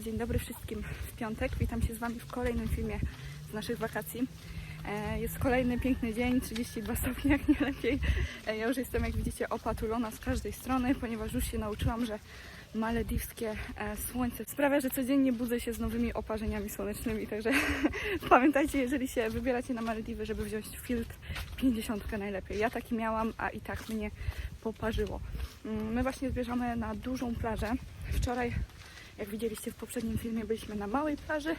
dzień dobry wszystkim w piątek. Witam się z Wami w kolejnym filmie z naszych wakacji. E, Jest kolejny piękny dzień, 32 stopnie jak nie lepiej. E, Ja już jestem, jak widzicie, opatulona z każdej strony, ponieważ już się nauczyłam, że malediwskie e, słońce sprawia, że codziennie budzę się z nowymi oparzeniami słonecznymi. Także pamiętajcie, jeżeli się wybieracie na Malediwy, żeby wziąć filtr 50 najlepiej. Ja taki miałam, a i tak mnie poparzyło. Mm, My właśnie zbierzamy na dużą plażę. Wczoraj jak widzieliście w poprzednim filmie, byliśmy na małej plaży.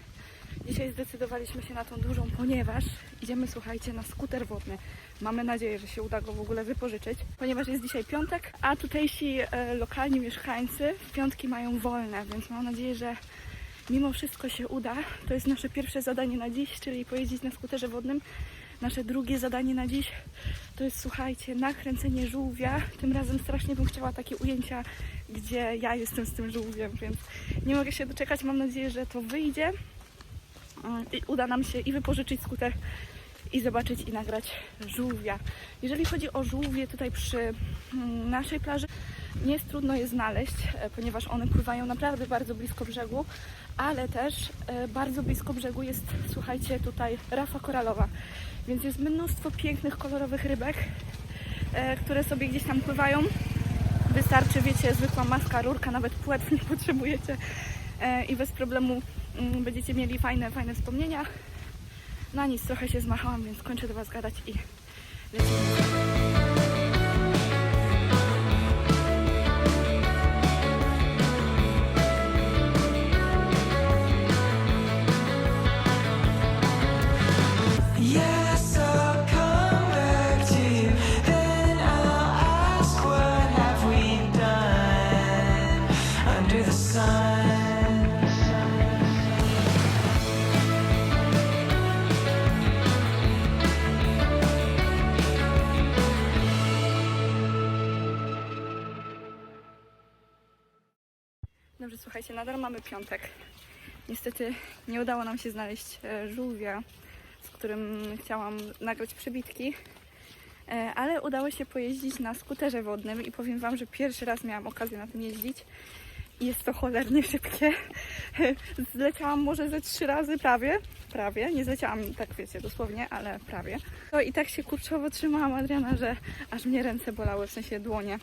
Dzisiaj zdecydowaliśmy się na tą dużą, ponieważ idziemy, słuchajcie, na skuter wodny. Mamy nadzieję, że się uda go w ogóle wypożyczyć, ponieważ jest dzisiaj piątek, a tutejsi e, lokalni mieszkańcy w piątki mają wolne, więc mam nadzieję, że mimo wszystko się uda. To jest nasze pierwsze zadanie na dziś, czyli pojeździć na skuterze wodnym. Nasze drugie zadanie na dziś to jest, słuchajcie, nakręcenie żółwia. Tym razem strasznie bym chciała takie ujęcia, gdzie ja jestem z tym żółwiem, więc nie mogę się doczekać. Mam nadzieję, że to wyjdzie Mm, i uda nam się i wypożyczyć skuter i zobaczyć i nagrać żółwia. Jeżeli chodzi o żółwie tutaj przy mm, naszej plaży, nie jest trudno je znaleźć, e, ponieważ one pływają naprawdę bardzo blisko brzegu, ale też e, bardzo blisko brzegu jest, słuchajcie, tutaj rafa koralowa, więc jest mnóstwo pięknych, kolorowych rybek, e, które sobie gdzieś tam pływają. Wystarczy, wiecie, zwykła maska, rurka, nawet płetw nie potrzebujecie i bez problemu mm, będziecie mieli fajne, fajne wspomnienia. Na nic trochę się zmachałam, więc kończę do Was gadać i lecimy. Nadal mamy piątek. Niestety nie udało nam się znaleźć e, żółwia, z którym chciałam nagrać przebitki, E, ale udało się pojeździć na skuterze wodnym i powiem Wam, że pierwszy raz miałam okazję na tym jeździć jest to cholernie szybkie. Zleciałam może ze trzy razy prawie, prawie, nie zleciałam tak wiecie dosłownie, ale prawie. To i tak się kurczowo trzymałam Adriana, że aż mnie ręce bolały, w sensie dłonie.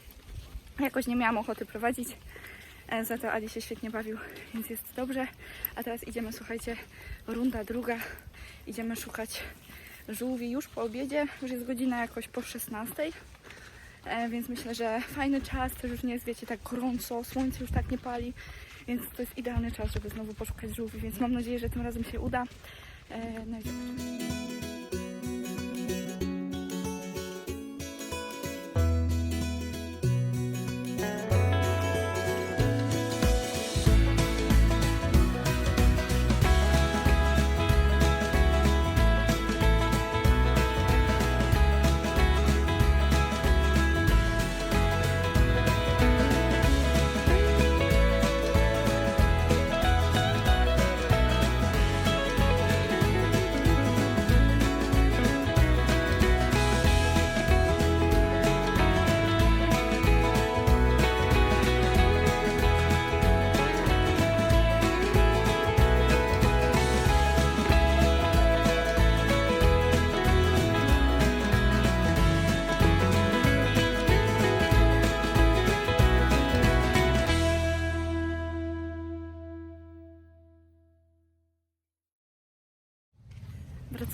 Jakoś nie miałam ochoty prowadzić, Za to Adi się świetnie bawił, więc jest dobrze. A teraz idziemy, słuchajcie, runda druga. Idziemy szukać żółwi już po obiedzie. Już jest godzina jakoś po 16. E, więc myślę, że fajny czas. To już nie jest, wiecie, tak gorąco. Słońce już tak nie pali. Więc to jest idealny czas, żeby znowu poszukać żółwi. Więc mam nadzieję, że tym razem się uda. E, No i zobaczymy.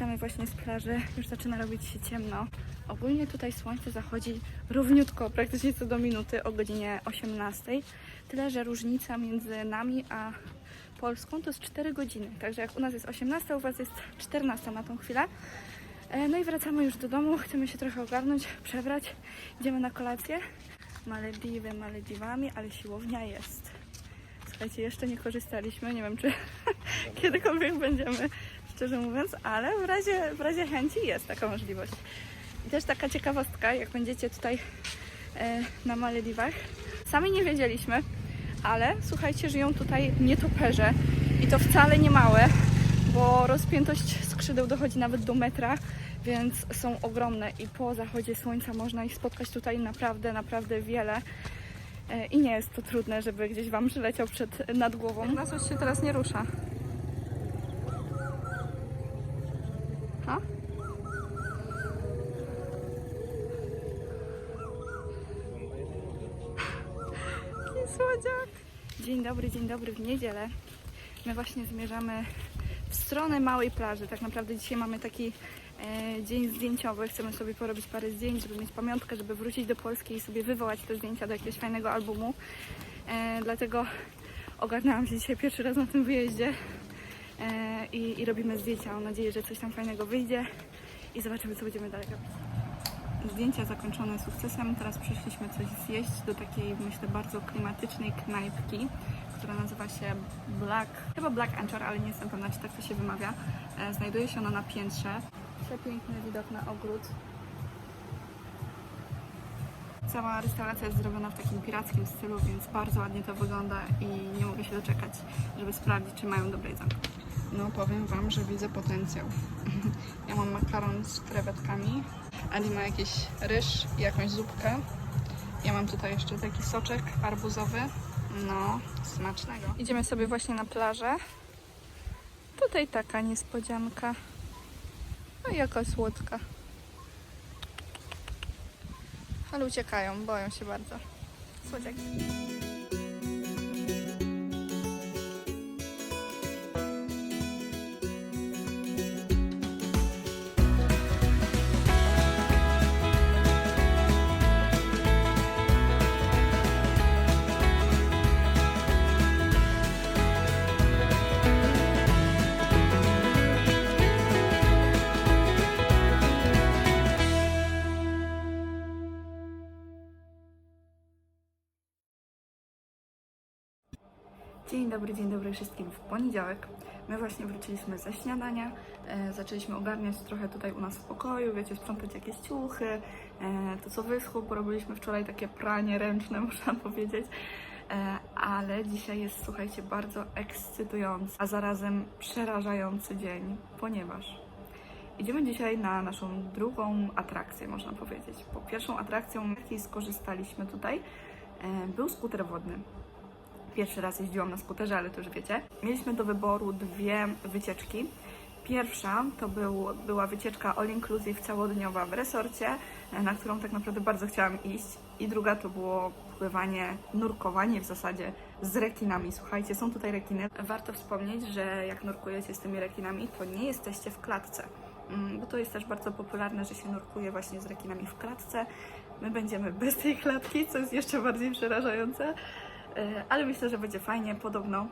Wracamy właśnie z plaży. Już zaczyna robić się ciemno. Ogólnie tutaj słońce zachodzi równiutko, praktycznie co do minuty o godzinie 18. Tyle, że różnica między nami a Polską to jest 4 godziny. Także jak u nas jest 18, u Was jest 14 na tą chwilę. E, No i wracamy już do domu. Chcemy się trochę ogarnąć, przebrać. Idziemy na kolację. Malediwy Malediwami, ale siłownia jest. Słuchajcie, jeszcze nie korzystaliśmy. Nie wiem, czy kiedykolwiek będziemy szczerze mówiąc, ale w razie, w razie chęci jest taka możliwość. I też taka ciekawostka, jak będziecie tutaj e, na Malediwach, sami nie wiedzieliśmy, ale słuchajcie, żyją tutaj nietoperze i to wcale nie małe, bo rozpiętość skrzydeł dochodzi nawet do metra, więc są ogromne i po zachodzie słońca można ich spotkać tutaj naprawdę, naprawdę wiele. E, I nie jest to trudne, żeby gdzieś Wam przyleciał przed nad głową. Nas się teraz nie rusza. Dzień dobry, dzień dobry w niedzielę. My właśnie zmierzamy w stronę małej plaży. Tak naprawdę dzisiaj mamy taki e, dzień zdjęciowy. Chcemy sobie porobić parę zdjęć, żeby mieć pamiątkę, żeby wrócić do Polski i sobie wywołać te zdjęcia do jakiegoś fajnego albumu. E, dlatego ogarnęłam się dzisiaj pierwszy raz na tym wyjeździe e, i, i robimy zdjęcia. Mam nadzieję, że coś tam fajnego wyjdzie i zobaczymy, co będziemy dalej robić. Zdjęcia zakończone sukcesem. Teraz przyszliśmy coś zjeść do takiej, myślę, bardzo klimatycznej knajpki, która nazywa się Black, chyba Black Anchor, ale nie jestem pewna, czy tak to się wymawia. E, Znajduje się ona na piętrze. Przepiękny widok na ogród. Cała restauracja jest zrobiona w takim pirackim stylu, więc bardzo ładnie to wygląda i nie mogę się doczekać, żeby sprawdzić, czy mają dobre jedzonko. No powiem Wam, że widzę potencjał. Ja mam makaron z krewetkami, Ali ma jakiś ryż i jakąś zupkę. Ja mam tutaj jeszcze taki soczek arbuzowy. No, smacznego. Idziemy sobie właśnie na plażę. Tutaj taka niespodzianka. No i jaka słodka. Ale uciekają, boją się bardzo. Słodziaki. Dzień dobry, dzień dobry wszystkim w poniedziałek. My właśnie wróciliśmy ze śniadania. E, zaczęliśmy ogarniać trochę tutaj u nas w pokoju, wiecie, sprzątać jakieś ciuchy. E, to co wyschło, bo robiliśmy wczoraj takie pranie ręczne, muszę powiedzieć. E, ale dzisiaj jest, słuchajcie, bardzo ekscytujący, a zarazem przerażający dzień, ponieważ idziemy dzisiaj na naszą drugą atrakcję, można powiedzieć. Bo pierwszą atrakcją, jakiej skorzystaliśmy tutaj, e, był skuter wodny. Pierwszy raz jeździłam na skuterze, ale to już wiecie. Mieliśmy do wyboru dwie wycieczki. Pierwsza to był, była wycieczka all inclusive całodniowa w resorcie, e, na którą tak naprawdę bardzo chciałam iść. I druga to było pływanie, nurkowanie w zasadzie z rekinami. Słuchajcie, są tutaj rekiny. Warto wspomnieć, że jak nurkujecie z tymi rekinami, to nie jesteście w klatce. Mm, Bo to jest też bardzo popularne, że się nurkuje właśnie z rekinami w klatce. My będziemy bez tej klatki, co jest jeszcze bardziej przerażające. E, ale myślę, że będzie fajnie. Podobno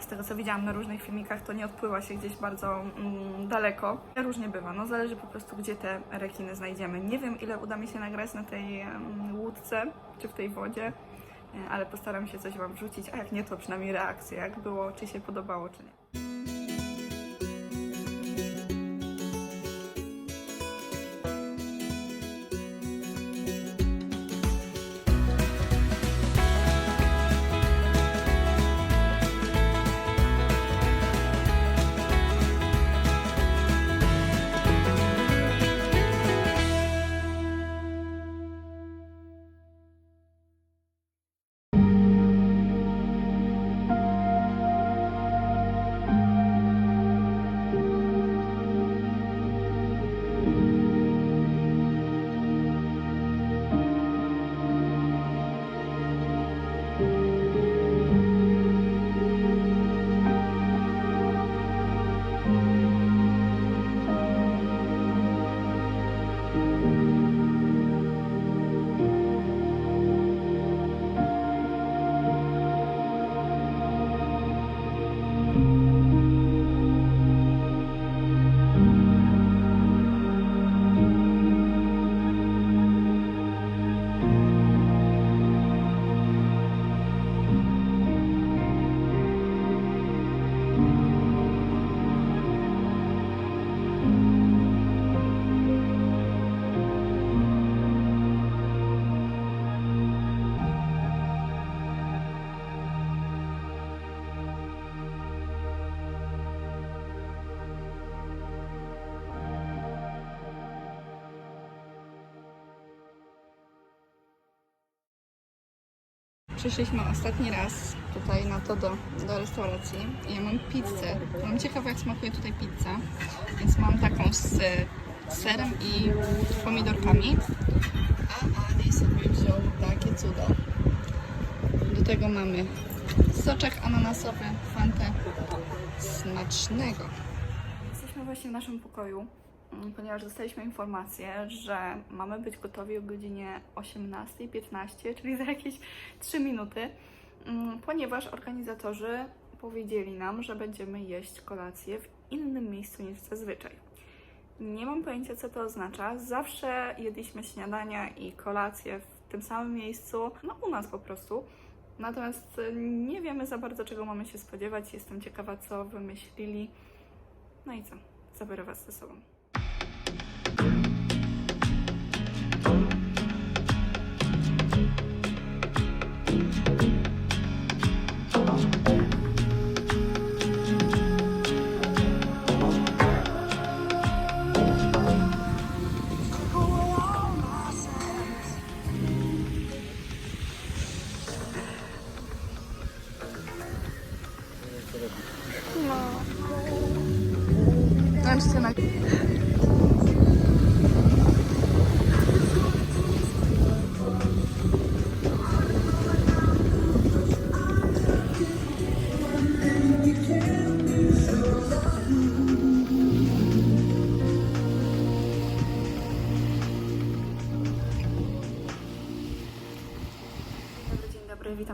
z tego co widziałam na różnych filmikach, to nie odpływa się gdzieś bardzo mm, daleko. Różnie bywa, no zależy po prostu gdzie te rekiny znajdziemy. Nie wiem ile uda mi się nagrać na tej em, łódce czy w tej wodzie, e, ale postaram się coś Wam wrzucić, a jak nie to przynajmniej reakcję, jak było, czy się podobało, czy nie. Przyszliśmy ostatni raz tutaj na to do, do restauracji. Ja mam pizzę. Mam ciekawe jak smakuje tutaj pizza. Więc mam taką z serem i pomidorkami. A Adi sobie wziął takie cudo. Do tego mamy soczek ananasowy, fantę smacznego. Jesteśmy właśnie w naszym pokoju, ponieważ dostaliśmy informację, że mamy być gotowi o godzinie 18.15, czyli za jakieś 3 minuty, mm, ponieważ organizatorzy powiedzieli nam, że będziemy jeść kolację w innym miejscu niż zazwyczaj. Nie mam pojęcia, co to oznacza. Zawsze jedliśmy śniadania i kolację w tym samym miejscu, no u nas po prostu. Natomiast y, nie wiemy za bardzo, czego mamy się spodziewać. Jestem ciekawa, co wymyślili. No i co? Zabiorę Was ze sobą.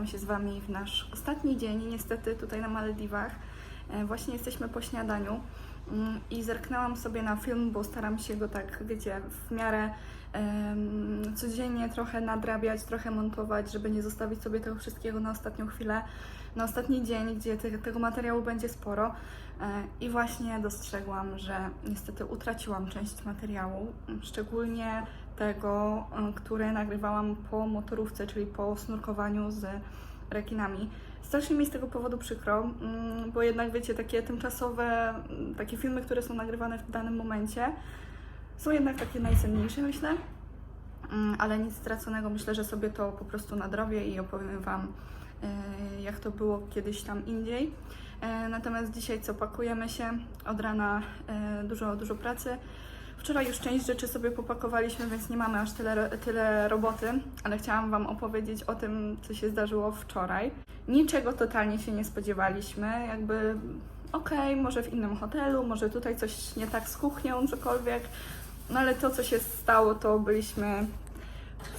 Witam się z Wami w nasz ostatni dzień, niestety tutaj na Malediwach. E, Właśnie jesteśmy po śniadaniu mm, i zerknęłam sobie na film, bo staram się go tak, wiecie, w miarę codziennie trochę nadrabiać, trochę montować, żeby nie zostawić sobie tego wszystkiego na ostatnią chwilę, na ostatni dzień, gdzie te, tego materiału będzie sporo. E, I właśnie dostrzegłam, że niestety utraciłam część materiału, szczególnie tego, e, które nagrywałam po motorówce, czyli po snurkowaniu z rekinami. Strasznie mi z tego powodu przykro, mm, bo jednak wiecie, takie tymczasowe, mm, takie filmy, które są nagrywane w danym momencie, są jednak takie najcenniejsze, myślę. Mm, Ale nic straconego, myślę, że sobie to po prostu nadrobię i opowiem Wam, e, jak to było kiedyś tam indziej. E, Natomiast dzisiaj co, pakujemy się od rana, e, dużo, dużo pracy. Wczoraj już część rzeczy sobie popakowaliśmy, więc nie mamy aż tyle, tyle roboty, ale chciałam Wam opowiedzieć o tym, co się zdarzyło wczoraj. Niczego totalnie się nie spodziewaliśmy, jakby okej, może w innym hotelu, może tutaj coś nie tak z kuchnią, cokolwiek, no ale to, co się stało, to byliśmy,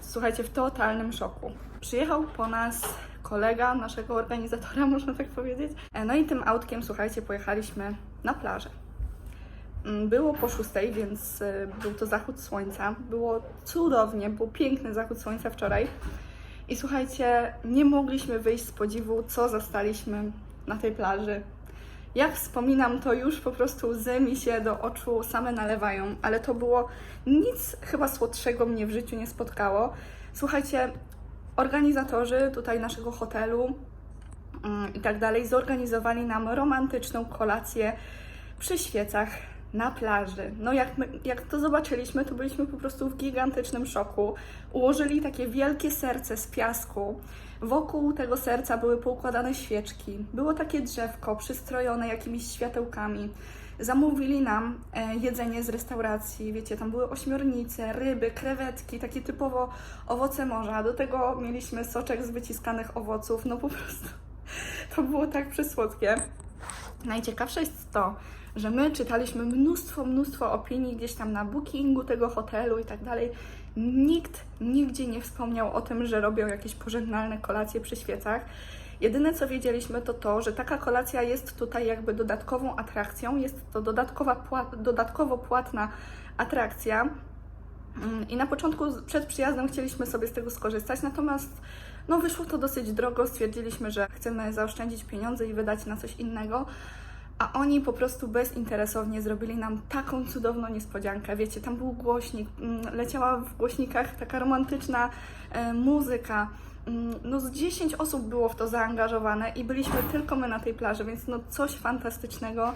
słuchajcie, w totalnym szoku. Przyjechał po nas kolega naszego organizatora, można tak powiedzieć, E, no i tym autkiem, słuchajcie, pojechaliśmy na plażę. Mm, Było po szóstej, więc y, był to zachód słońca. Było cudownie, był piękny zachód słońca wczoraj. I słuchajcie, nie mogliśmy wyjść z podziwu, co zastaliśmy na tej plaży. Jak wspominam, to już po prostu łzy mi się do oczu same nalewają, ale to było nic chyba słodszego mnie w życiu nie spotkało. Słuchajcie, organizatorzy tutaj naszego hotelu mm, i tak dalej zorganizowali nam romantyczną kolację przy świecach na plaży. No jak, my, jak to zobaczyliśmy, to byliśmy po prostu w gigantycznym szoku. Ułożyli takie wielkie serce z piasku. Wokół tego serca były poukładane świeczki. Było takie drzewko przystrojone jakimiś światełkami. Zamówili nam e, jedzenie z restauracji, wiecie, tam były ośmiornice, ryby, krewetki, takie typowo owoce morza. Do tego mieliśmy soczek z wyciskanych owoców, no po prostu to było tak przysłodkie. Najciekawsze jest to, że my czytaliśmy mnóstwo, mnóstwo opinii gdzieś tam na bookingu tego hotelu i tak dalej. Nikt nigdzie nie wspomniał o tym, że robią jakieś pożegnalne kolacje przy świecach. Jedyne co wiedzieliśmy to to, że taka kolacja jest tutaj jakby dodatkową atrakcją, jest to dodatkowa płat, dodatkowo płatna atrakcja. Mm, I na początku, przed przyjazdem, chcieliśmy sobie z tego skorzystać, natomiast no, wyszło to dosyć drogo. Stwierdziliśmy, że chcemy zaoszczędzić pieniądze i wydać na coś innego. A oni po prostu bezinteresownie zrobili nam taką cudowną niespodziankę. Wiecie, tam był głośnik, mm, leciała w głośnikach taka romantyczna e, muzyka. Mm, No z 10 osób było w to zaangażowane i byliśmy tylko my na tej plaży, więc no coś fantastycznego.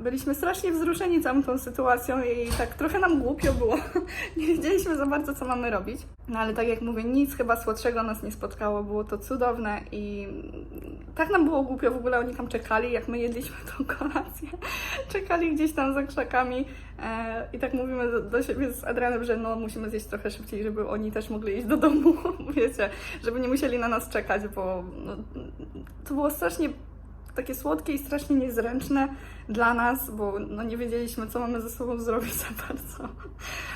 Byliśmy strasznie wzruszeni całą tą sytuacją i tak trochę nam głupio było. Nie wiedzieliśmy za bardzo, co mamy robić. No ale tak jak mówię, nic chyba słodszego nas nie spotkało. Było to cudowne i tak nam było głupio. W ogóle oni tam czekali, jak my jedliśmy tą kolację. Czekali gdzieś tam za krzakami e, i tak mówimy do, do siebie z Adrianem, że no musimy zjeść trochę szybciej, żeby oni też mogli iść do domu, wiecie, żeby nie musieli na nas czekać, bo no, to było strasznie takie słodkie i strasznie niezręczne dla nas, bo no, nie wiedzieliśmy, co mamy ze sobą zrobić za bardzo.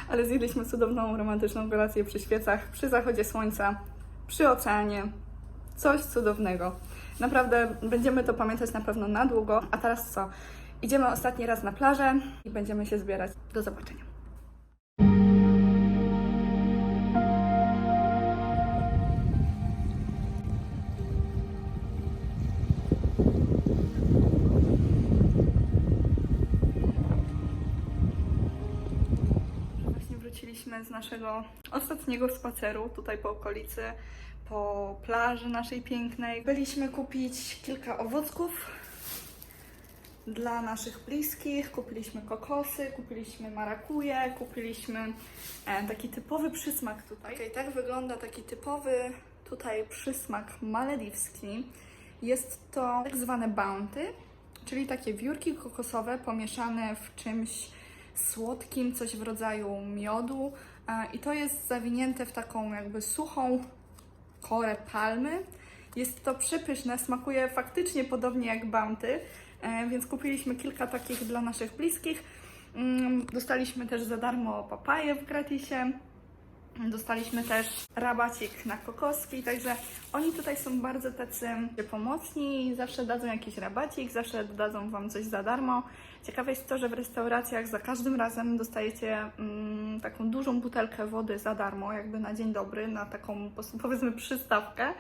Ale zjedliśmy cudowną, romantyczną kolację przy świecach, przy zachodzie słońca, przy oceanie. Coś cudownego. Naprawdę będziemy to pamiętać na pewno na długo. A teraz co? Idziemy ostatni raz na plażę i będziemy się zbierać. Do zobaczenia. Z naszego ostatniego spaceru tutaj po okolicy, po plaży naszej pięknej. Byliśmy kupić kilka owocków dla naszych bliskich. Kupiliśmy kokosy, kupiliśmy marakuje, kupiliśmy e, taki typowy przysmak tutaj. Okay, tak wygląda taki typowy tutaj przysmak malediwski. Jest to tak zwane bounty, czyli takie wiórki kokosowe pomieszane w czymś słodkim, coś w rodzaju miodu. E, I to jest zawinięte w taką jakby suchą korę palmy. Jest to przepyszne, smakuje faktycznie podobnie jak bounty, e, więc kupiliśmy kilka takich dla naszych bliskich. Mm, Dostaliśmy też za darmo papaję w gratisie. Dostaliśmy też rabacik na kokoski, także oni tutaj są bardzo tacy pomocni, zawsze dadzą jakiś rabacik, zawsze dadzą Wam coś za darmo. Ciekawe jest to, że w restauracjach za każdym razem dostajecie mm, taką dużą butelkę wody za darmo, jakby na dzień dobry, na taką powiedzmy przystawkę.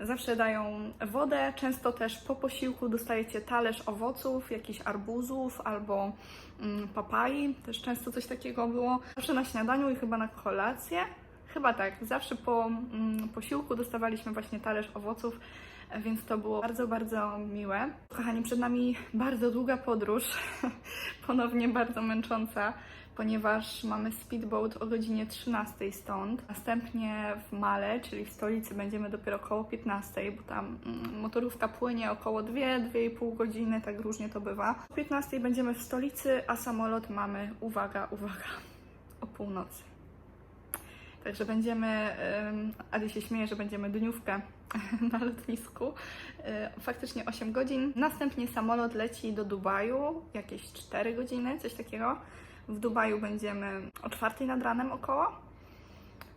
Zawsze dają wodę, często też po posiłku dostajecie talerz owoców, jakichś arbuzów albo mm, papai, też często coś takiego było. Zawsze na śniadaniu i chyba na kolację. Chyba tak, zawsze po mm, posiłku dostawaliśmy właśnie talerz owoców, więc to było bardzo, bardzo miłe. Kochani, przed nami bardzo długa podróż, ponownie bardzo męcząca, ponieważ mamy speedboat o godzinie 13 stąd. Następnie w Male, czyli w stolicy, będziemy dopiero około 15, bo tam mm, motorówka płynie około 2-2,5 godziny, tak różnie to bywa. O 15 będziemy w stolicy, a samolot mamy, uwaga, uwaga, o północy. Także będziemy, Adi się śmieje, że będziemy dniówkę na lotnisku. Y, Faktycznie 8 godzin. Następnie samolot leci do Dubaju, jakieś 4 godziny, coś takiego. W Dubaju będziemy o 4 nad ranem około.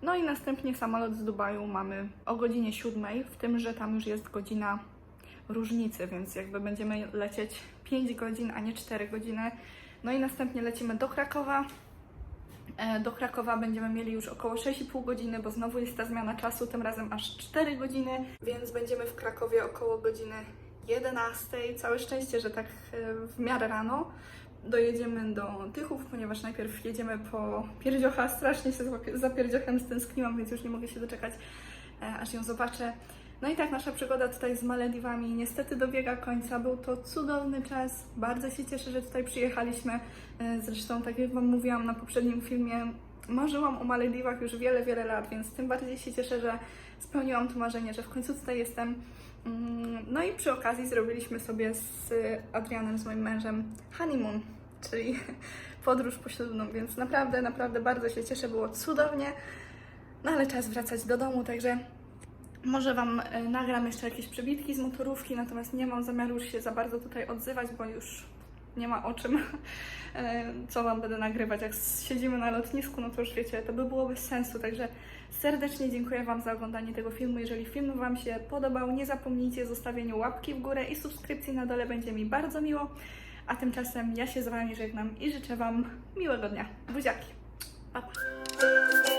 No i następnie samolot z Dubaju mamy o godzinie 7, w tym, że tam już jest godzina różnicy, więc jakby będziemy lecieć 5 godzin, a nie 4 godziny. No i następnie lecimy do Krakowa. E, Do Krakowa będziemy mieli już około 6,5 godziny, bo znowu jest ta zmiana czasu, tym razem aż 4 godziny, więc będziemy w Krakowie około godziny 11. Całe szczęście, że tak e, w miarę rano dojedziemy do Tychów, ponieważ najpierw jedziemy po Pierdziocha. Strasznie się za- Pierdziochem stęskniłam, więc już nie mogę się doczekać, e, aż ją zobaczę. No i tak nasza przygoda tutaj z Malediwami niestety dobiega końca. Był to cudowny czas. Bardzo się cieszę, że tutaj przyjechaliśmy. E, Zresztą, tak jak Wam mówiłam na poprzednim filmie, marzyłam o Malediwach już wiele, wiele lat, więc tym bardziej się cieszę, że spełniłam to marzenie, że w końcu tutaj jestem. Mm, No i przy okazji zrobiliśmy sobie z Adrianem, z moim mężem, honeymoon, czyli podróż poślubną, więc naprawdę, naprawdę bardzo się cieszę, było cudownie. No ale czas wracać do domu, także może Wam e, nagram jeszcze jakieś przebitki z motorówki, natomiast nie mam zamiaru już się za bardzo tutaj odzywać, bo już nie ma o czym, e, co Wam będę nagrywać. Jak siedzimy na lotnisku, no to już wiecie, to by było bez sensu. Także serdecznie dziękuję Wam za oglądanie tego filmu. Jeżeli film Wam się podobał, nie zapomnijcie o zostawieniu łapki w górę i subskrypcji na dole, będzie mi bardzo miło. A tymczasem ja się z Wami żegnam i życzę Wam miłego dnia. Buziaki! Pa, pa.